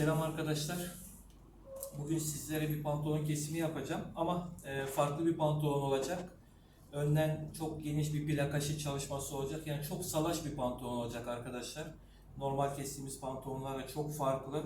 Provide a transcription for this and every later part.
Selam arkadaşlar. Bugün sizlere bir pantolon kesimi yapacağım ama e, farklı bir pantolon olacak. Önden çok geniş bir plakaşı çalışması olacak. Yani çok salaş bir pantolon olacak arkadaşlar. Normal kestiğimiz pantolonlarla çok farklı.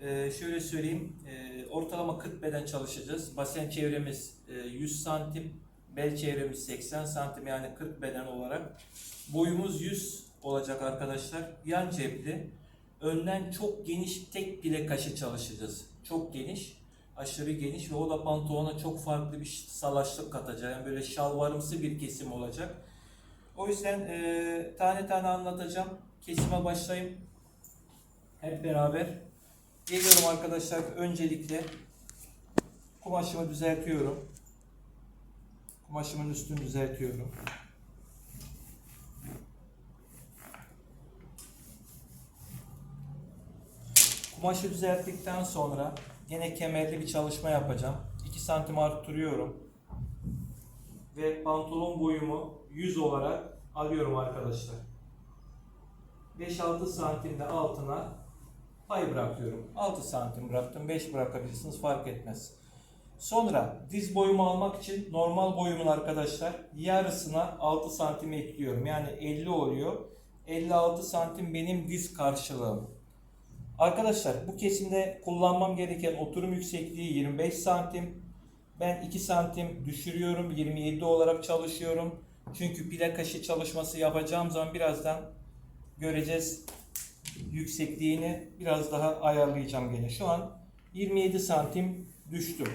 E, şöyle söyleyeyim, e, ortalama 40 beden çalışacağız. Basen çevremiz e, 100 santim, bel çevremiz 80 santim yani 40 beden olarak. Boyumuz 100 olacak arkadaşlar. Yan cepli. Önden çok geniş tek bilek kaşı çalışacağız. Çok geniş, aşırı geniş ve o da pantolona çok farklı bir salaşlık katacak. Yani böyle şalvarımsı bir kesim olacak. O yüzden eee, tane tane anlatacağım. Kesime başlayayım. Hep beraber. Geliyorum arkadaşlar. Öncelikle kumaşımı düzeltiyorum. Kumaşımın üstünü düzeltiyorum. Kumaşı düzelttikten sonra yine kemerli bir çalışma yapacağım. 2 santim arttırıyorum. Ve pantolon boyumu 100 olarak alıyorum arkadaşlar. 5-6 santim de altına pay bırakıyorum. 6 santim bıraktım. 5 bırakabilirsiniz fark etmez. Sonra diz boyumu almak için normal boyumun arkadaşlar yarısına 6 santim ekliyorum. Yani 50 oluyor. 56 santim benim diz karşılığım. Arkadaşlar bu kesimde kullanmam gereken oturum yüksekliği 25 santim. Ben 2 santim düşürüyorum. 27 olarak çalışıyorum. Çünkü plakaşı çalışması yapacağım zaman birazdan göreceğiz yüksekliğini biraz daha ayarlayacağım gene. Şu an 27 santim düştüm.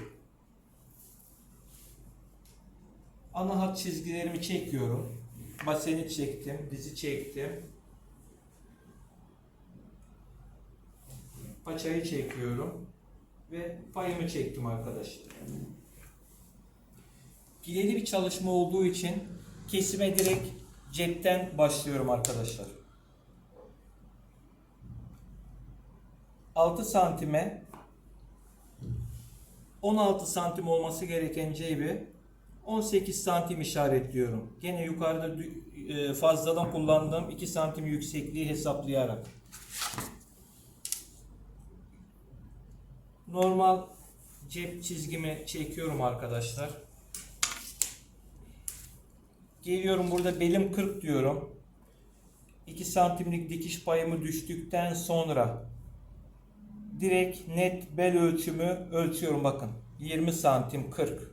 Ana hat çizgilerimi çekiyorum. Baseni çektim, dizi çektim. Paçayı çekiyorum ve payımı çektim arkadaşlar. Gileli bir çalışma olduğu için kesime direkt cepten başlıyorum arkadaşlar. 6 santime 16 santim olması gereken cebi 18 santim işaretliyorum. Gene yukarıda e, fazladan kullandığım 2 santim yüksekliği hesaplayarak. Normal cep çizgimi çekiyorum arkadaşlar. Geliyorum burada belim 40 diyorum. 2 santimlik dikiş payımı düştükten sonra direkt net bel ölçümü ölçüyorum bakın. 20 santim 40.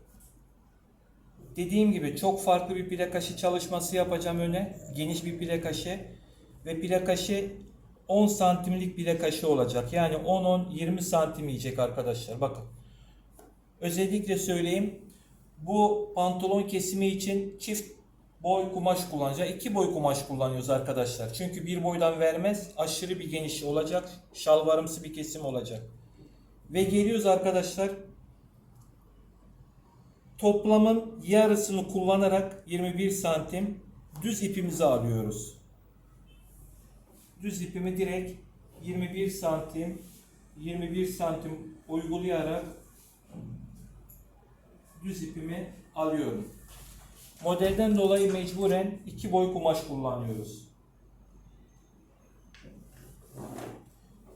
Dediğim gibi çok farklı bir plakaşı çalışması yapacağım öne. Geniş bir plakaşı ve plakaşı 10 santimlik plakaşı olacak. Yani 10-10-20 santim yiyecek arkadaşlar. Bakın. Özellikle söyleyeyim. Bu pantolon kesimi için çift boy kumaş kullanacağız. İki boy kumaş kullanıyoruz arkadaşlar. Çünkü bir boydan vermez. Aşırı bir geniş olacak. Şalvarımsı bir kesim olacak. Ve geliyoruz arkadaşlar. Toplamın yarısını kullanarak 21 santim düz ipimizi alıyoruz düz ipimi direkt 21 santim 21 santim uygulayarak düz ipimi alıyorum. Modelden dolayı mecburen iki boy kumaş kullanıyoruz.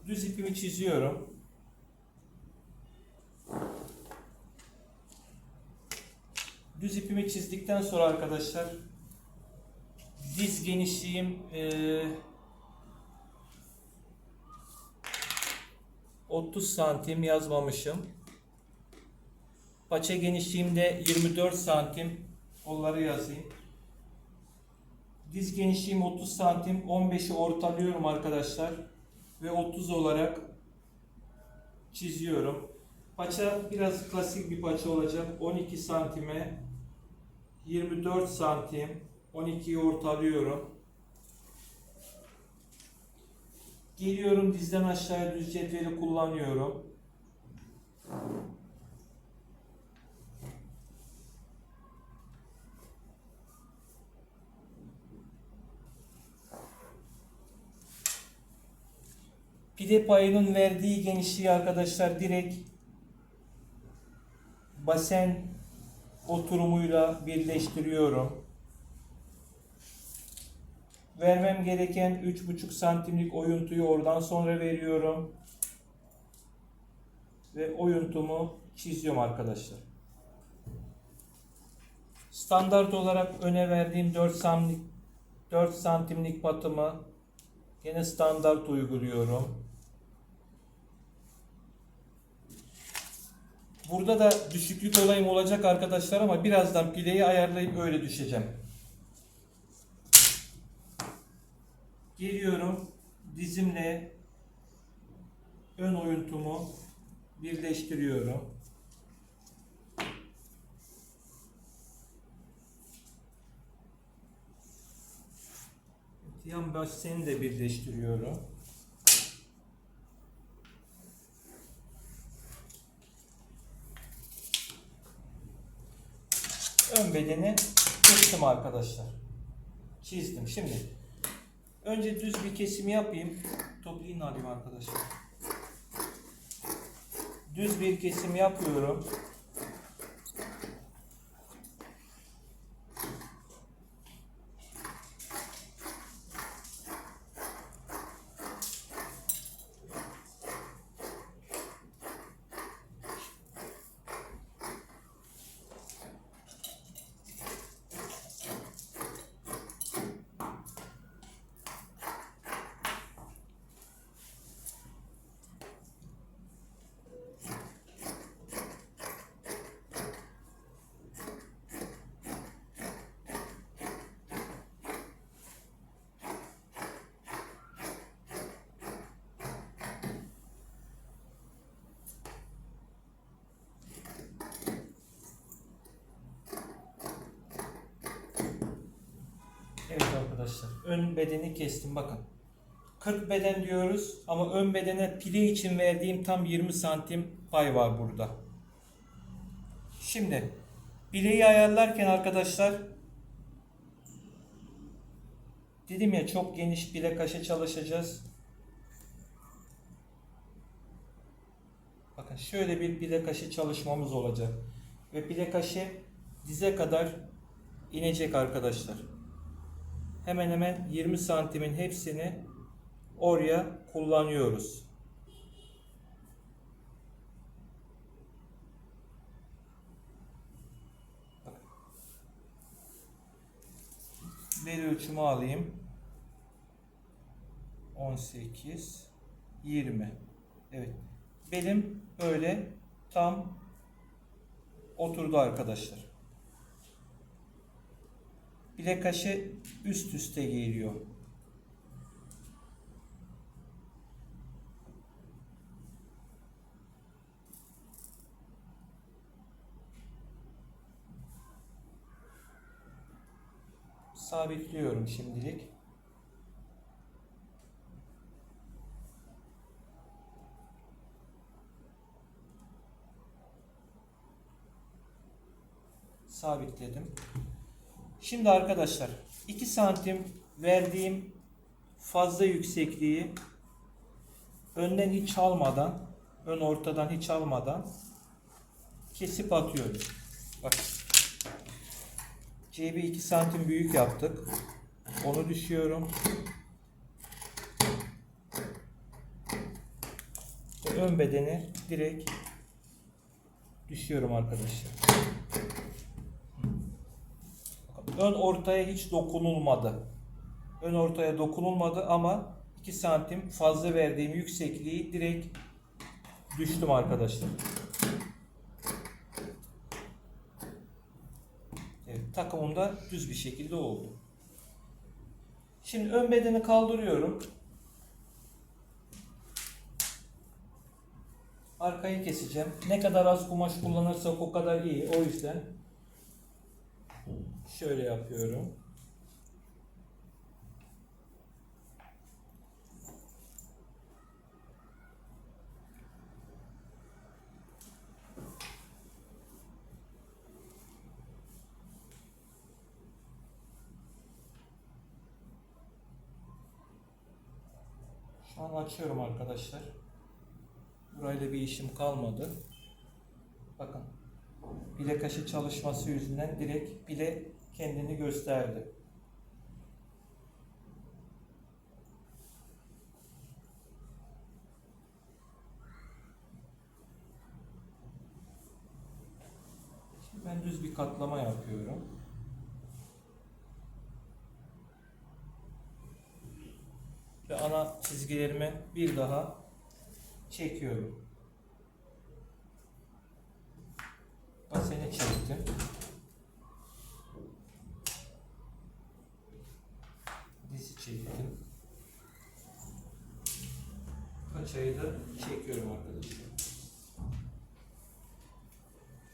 Düz ipimi çiziyorum. Düz ipimi çizdikten sonra arkadaşlar diz genişliğim eee 30 santim yazmamışım. Paça genişliğimde 24 santim. Onları yazayım. Diz genişliğim 30 santim. 15'i ortalıyorum arkadaşlar. Ve 30 olarak çiziyorum. Paça biraz klasik bir paça olacak. 12 santime 24 santim. 12'yi ortalıyorum. Geliyorum dizden aşağıya düz cetveli kullanıyorum. Pide payının verdiği genişliği arkadaşlar direkt basen oturumuyla birleştiriyorum. Vermem gereken 3,5 santimlik oyuntuyu oradan sonra veriyorum. ve oyuntumu çiziyorum arkadaşlar. Standart olarak öne verdiğim 4 santimlik 4 santimlik batımı yine standart uyguluyorum. Burada da düşüklük olayım olacak arkadaşlar ama birazdan pileyi ayarlayıp öyle düşeceğim. Geliyorum dizimle ön oyuntumu birleştiriyorum. Yan baseni de birleştiriyorum. Ön bedeni kestim arkadaşlar. Çizdim. Şimdi önce düz bir kesimi yapayım. Topliğini alayım arkadaşlar. Düz bir kesim yapıyorum. Evet arkadaşlar. Ön bedeni kestim bakın. 40 beden diyoruz ama ön bedene pile için verdiğim tam 20 santim pay var burada. Şimdi bileği ayarlarken arkadaşlar dedim ya çok geniş bilek aşı çalışacağız. Bakın şöyle bir bilek aşı çalışmamız olacak. Ve bilek aşı dize kadar inecek arkadaşlar hemen hemen 20 santimin hepsini oraya kullanıyoruz. Bel ölçümü alayım. 18 20 Evet. Belim böyle tam oturdu arkadaşlar. Bilek kaşı üst üste geliyor. Sabitliyorum şimdilik. Sabitledim. Şimdi arkadaşlar 2 santim verdiğim fazla yüksekliği önden hiç almadan ön ortadan hiç almadan kesip atıyorum. Bak cebi 2 santim büyük yaptık. Onu düşüyorum. Ve ön bedeni direkt düşüyorum arkadaşlar. Ön ortaya hiç dokunulmadı. Ön ortaya dokunulmadı ama 2 santim fazla verdiğim yüksekliği direkt düştüm arkadaşlar. Evet, takımım da düz bir şekilde oldu. Şimdi ön bedeni kaldırıyorum. Arkayı keseceğim. Ne kadar az kumaş kullanırsak o kadar iyi. O yüzden şöyle yapıyorum. Şu an açıyorum arkadaşlar. Burayla bir işim kalmadı. Bakın. Bile kaşı çalışması yüzünden direkt bile kendini gösterdi. Ben düz bir katlama yapıyorum. Ve ana çizgilerimi bir daha çekiyorum. Baseni çektim. Paçayı da çekiyorum arkadaşlar.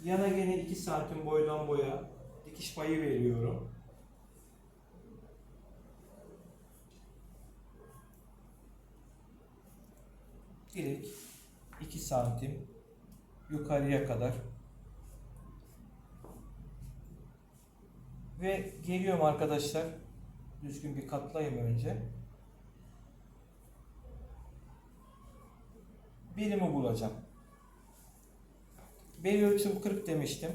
Yana gene 2 santim boydan boya dikiş payı veriyorum. Direkt 2 santim yukarıya kadar ve geliyorum arkadaşlar düzgün bir katlayayım önce birimi bulacağım. Bel ölçüm 40 demiştim.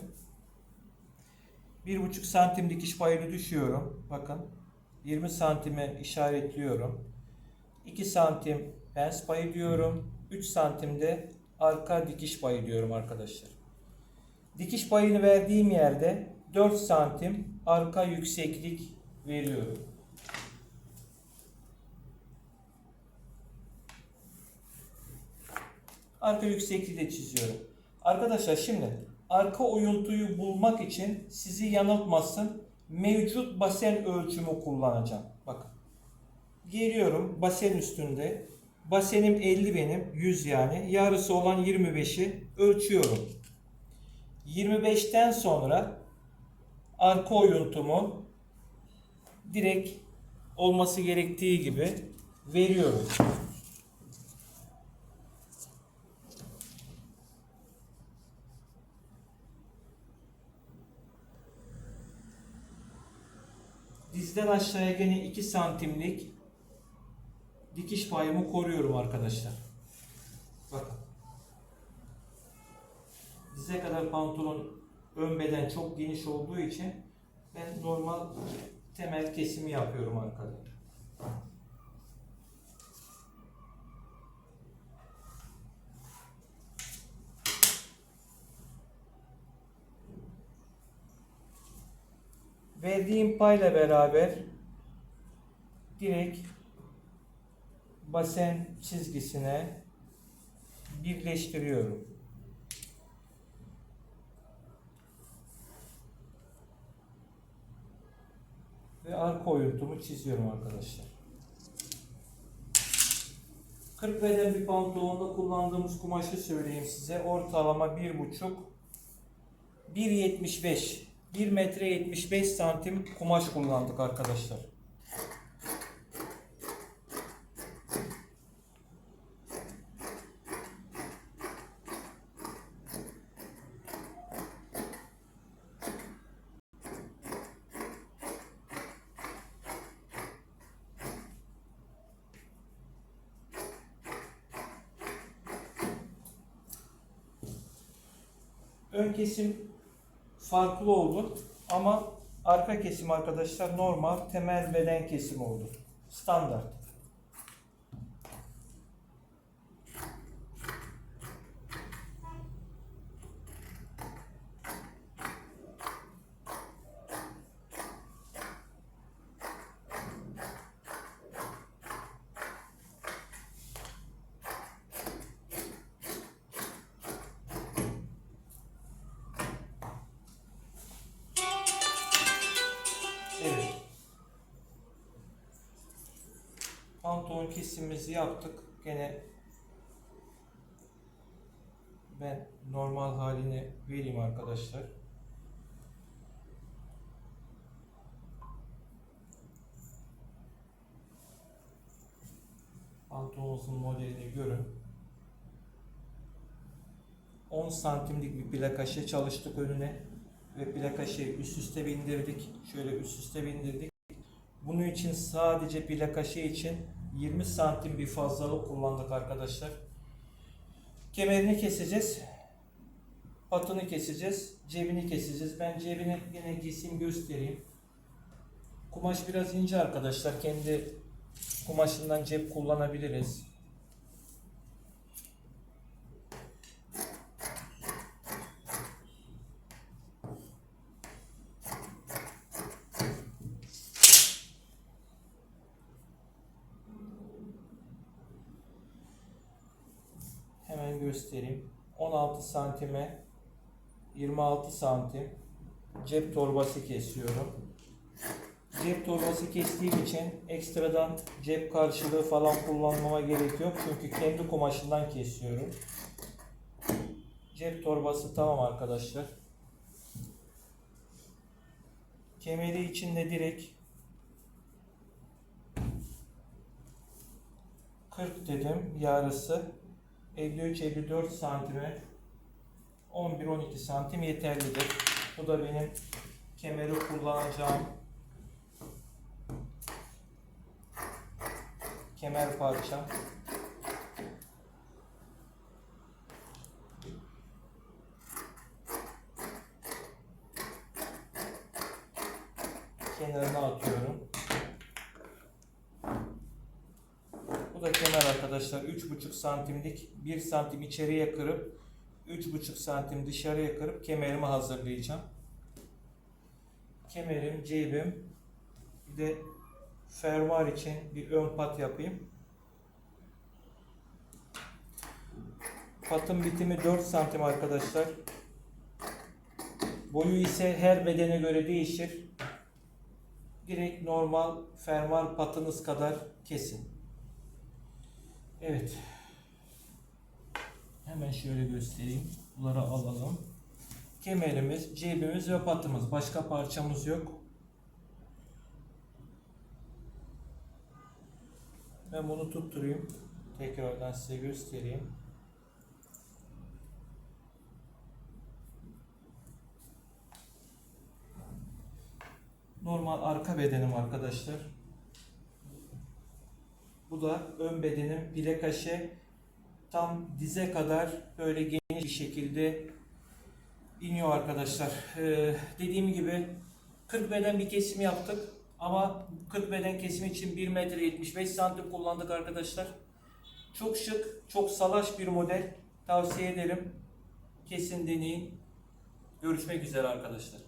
1,5 santim dikiş payını düşüyorum. Bakın 20 santime işaretliyorum. 2 santim pens payı diyorum. 3 santimde arka dikiş payı diyorum arkadaşlar. Dikiş payını verdiğim yerde 4 santim arka yükseklik veriyorum. Arka yüksekliği de çiziyorum. Arkadaşlar şimdi arka oyuntuyu bulmak için sizi yanıltmasın mevcut basen ölçümü kullanacağım. Bakın. Geliyorum basen üstünde. Basenim 50 benim 100 yani. Yarısı olan 25'i ölçüyorum. 25'ten sonra arka oyuntumu direkt olması gerektiği gibi veriyorum. Dizden aşağıya gene 2 santimlik dikiş payımı koruyorum arkadaşlar. Bakın. Dize kadar pantolon ön beden çok geniş olduğu için ben normal temel kesimi yapıyorum arkada. Verdiğim payla beraber direkt basen çizgisine birleştiriyorum. ve arka oyuntumu çiziyorum arkadaşlar. 40 beden bir pantolonda kullandığımız kumaşı söyleyeyim size. Ortalama 1,5 1.75 1 metre 75 santim kumaş kullandık arkadaşlar. Ön kesim farklı oldu ama arka kesim arkadaşlar normal temel beden kesimi oldu. Standart. Pantolon kesimimizi yaptık. Gene ben normal halini vereyim arkadaşlar. Pantolonumuzun modelini görün. 10 santimlik bir plakaşe çalıştık önüne ve plakaşeyi üst üste bindirdik. Şöyle üst üste bindirdik. Bunun için sadece plakaşe için 20 santim bir fazlalık kullandık arkadaşlar. Kemerini keseceğiz. Patını keseceğiz. Cebini keseceğiz. Ben cebini yine keseyim göstereyim. Kumaş biraz ince arkadaşlar. Kendi kumaşından cep kullanabiliriz. Hemen göstereyim. 16 santime 26 santim cep torbası kesiyorum. Cep torbası kestiğim için ekstradan cep karşılığı falan kullanmama gerek yok. Çünkü kendi kumaşından kesiyorum. Cep torbası tamam arkadaşlar. Kemeri içinde direkt 40 dedim yarısı 53-54 santime 11-12 santim yeterlidir. Bu da benim kemeri kullanacağım kemer parçam. Kenarına atıyorum. Bu da kemer arkadaşlar 3,5 santimlik 1 santim içeriye kırıp 3,5 santim dışarıya kırıp kemerimi hazırlayacağım. Kemerim, cebim, bir de fermuar için bir ön pat yapayım. Patın bitimi 4 santim arkadaşlar. Boyu ise her bedene göre değişir. Direkt normal fermuar patınız kadar kesin. Evet. Hemen şöyle göstereyim. Bunları alalım. Kemerimiz, cebimiz ve patımız. Başka parçamız yok. Ben bunu tutturayım. Tekrardan size göstereyim. Normal arka bedenim arkadaşlar. Bu da ön bedenim bilekaşe tam dize kadar böyle geniş bir şekilde iniyor arkadaşlar. Ee, dediğim gibi 40 beden bir kesim yaptık ama 40 beden kesimi için 1 metre 75 santim kullandık arkadaşlar. Çok şık, çok salaş bir model. Tavsiye ederim. Kesin deneyin. Görüşmek üzere arkadaşlar.